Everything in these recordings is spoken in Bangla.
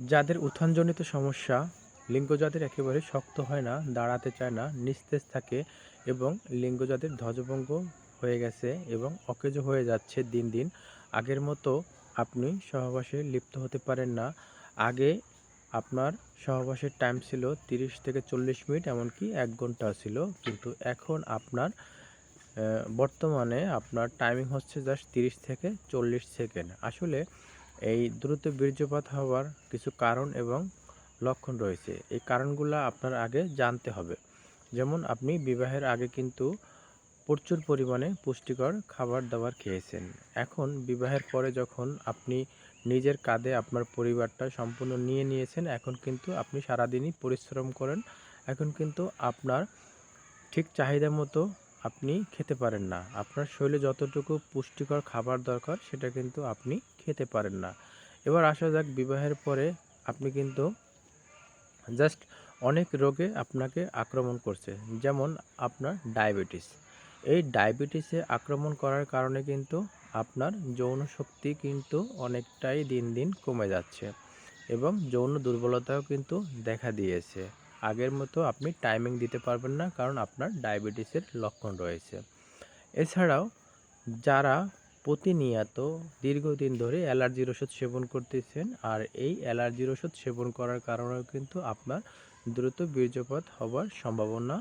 যাদের উত্থানজনিত সমস্যা, লিঙ্গ যাদের একেবারে শক্ত হয় না, দাঁড়াতে চায় না, নিস্তেজ থাকে এবং লিঙ্গ যাদের ধ্বজভঙ্গ হয়ে গেছে এবং অকেজ হয়ে যাচ্ছে দিন দিন, আগের মতো আপনি সহবাসে লিপ্ত হতে পারেন না। আগে আপনার সহবাসের টাইম ছিল তিরিশ থেকে চল্লিশ মিনিট, এমনকি এক ঘণ্টা ছিল। কিন্তু এখন আপনার বর্তমানে আপনার টাইমিং হচ্ছে জাস্ট তিরিশ থেকে চল্লিশ সেকেন্ড আসলে এই দ্রুত বীর্যপাত হওয়ার কিছু কারণ এবং লক্ষণ রয়েছে। এই কারণগুলো আপনার আগে জানতে হবে। যেমন, আপনি বিবাহের আগে কিন্তু প্রচুর পরিমাণে পুষ্টিকর খাবার দাবার খেয়েছেন। এখন বিবাহের পরে যখন আপনি নিজের কাঁধে আপনার পরিবারটা সম্পূর্ণ নিয়ে নিয়েছেন, এখন কিন্তু আপনি সারাদিনই পরিশ্রম করেন। এখন কিন্তু আপনার ঠিক চাহিদা মতো আপনি খেতে পারেন না। আপনার শরীরে যতটুকু পুষ্টিকর খাবার দরকার, সেটা কিন্তু আপনি খেতে পারেন না। এবার আসা যাক বিবাহের পরে আপনি কিন্তু জাস্ট অনেক রোগে আপনাকে আক্রমণ করছে, যেমন আপনার ডায়াবেটিস। এই ডায়াবেটিসে আক্রমণ করার কারণে কিন্তু আপনার যৌন শক্তি কিন্তু অনেকটাই দিন দিন কমে যাচ্ছে এবং যৌন দুর্বলতাও কিন্তু দেখা দিয়েছে। আগের মতো আপনি টাইমিং দিতে পারবেন না, কারণ আপনার ডায়াবেটিসের লক্ষণ রয়েছে। এছাড়াও যারা প্রতিনিয়ত দীর্ঘদিন ধরে অ্যালার্জির ওষুধ সেবন করতেছেন, আর এই অ্যালার্জির ওষুধ সেবন করার কারণেও কিন্তু আপনার দ্রুত বীর্যপাত হওয়ার সম্ভাবনা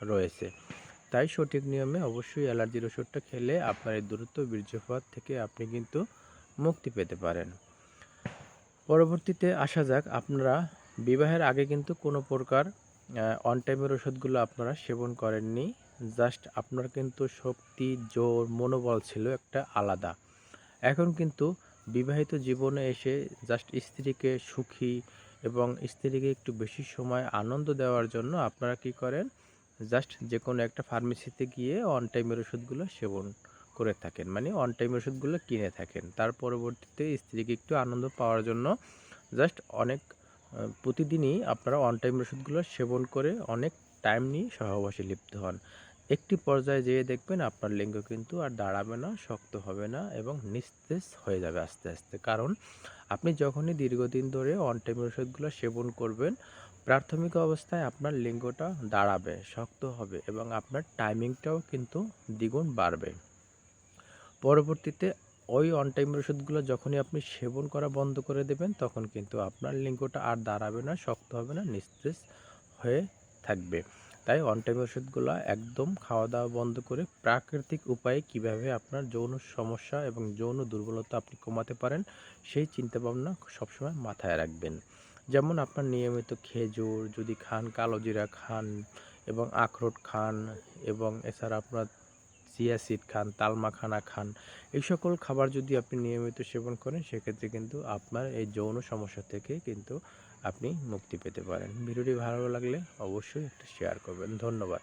রয়েছে। তাই সঠিক নিয়মে অবশ্যই অ্যালার্জির ওষুধটা খেলে আপনার এই দ্রুত বীর্যপাত থেকে আপনি কিন্তু মুক্তি পেতে পারেন। পরবর্তীতে আসা যাক, আপনারা বিবাহের আগে কিন্তু কোনো প্রকার অন টাইমের ওষুধগুলো আপনারা সেবন করেননি। জাস্ট আপনার কিন্তু শক্তি, জোর, মনোবল ছিল একটা আলাদা। এখন কিন্তু বিবাহিত জীবনে এসে জাস্ট স্ত্রীকে সুখী এবং স্ত্রীকে একটু বেশি সময় আনন্দ দেওয়ার জন্য আপনারা কি করেন? জাস্ট যে কোনো একটা ফার্মেসিতে গিয়ে অন টাইমের ওষুধগুলো সেবন করে থাকেন। মানে অন টাইম ওষুধগুলো কিনে থাকেন। তার পরবর্তীতে স্ত্রীকে একটু আনন্দ পাওয়ার জন্য জাস্ট অনেক প্রতিদিনই আপনারা অন টাইম ওষুধগুলো সেবন করে অনেক টাইম নিয়ে সহবাসে লিপ্ত হন। একটি পর্যায়ে যেয়ে দেখবেন আপনার লিঙ্গ কিন্তু আর দাঁড়াবে না, শক্ত হবে না এবং নিস্তেজ হয়ে যাবে আস্তে আস্তে। কারণ আপনি যখনই দীর্ঘদিন ধরে অন টাইম ওষুধগুলো সেবন করবেন, প্রাথমিক অবস্থায় আপনার লিঙ্গটা দাঁড়াবে, শক্ত হবে এবং আপনার টাইমিংটাও কিন্তু দ্বিগুণ বাড়বে। পরবর্তীতে ওই অন টাইম ওষুধগুলো যখনই আপনি সেবন করা বন্ধ করে দেবেন, তখন কিন্তু আপনার লিঙ্গটা আর দাঁড়াবে না, শক্ত হবে না, নিস্তেজ হয়ে থাকবে। তাই অন টাইম ওষুধগুলো একদম খাওয়া দাওয়া বন্ধ করে প্রাকৃতিক উপায়ে কীভাবে আপনার যৌন সমস্যা এবং যৌন দুর্বলতা আপনি কমাতে পারেন, সেই চিন্তাভাবনা সবসময় মাথায় রাখবেন। যেমন আপনার নিয়মিত খেজুর, যদি খান কালো জিরা খান এবং আখরোট খান এবং এছাড়া আপনার চিয়া সিড খান, তাল মাখানা খান, এই সকল খাবার যদি আপনি নিয়মিত সেবন করেন, সেক্ষেত্রে কিন্তু আপনার এই যৌন সমস্যা থেকে কিন্তু আপনি মুক্তি পেতে পারেন। ভিডিওটি ভালো লাগলে অবশ্যই একটু শেয়ার করবেন। ধন্যবাদ।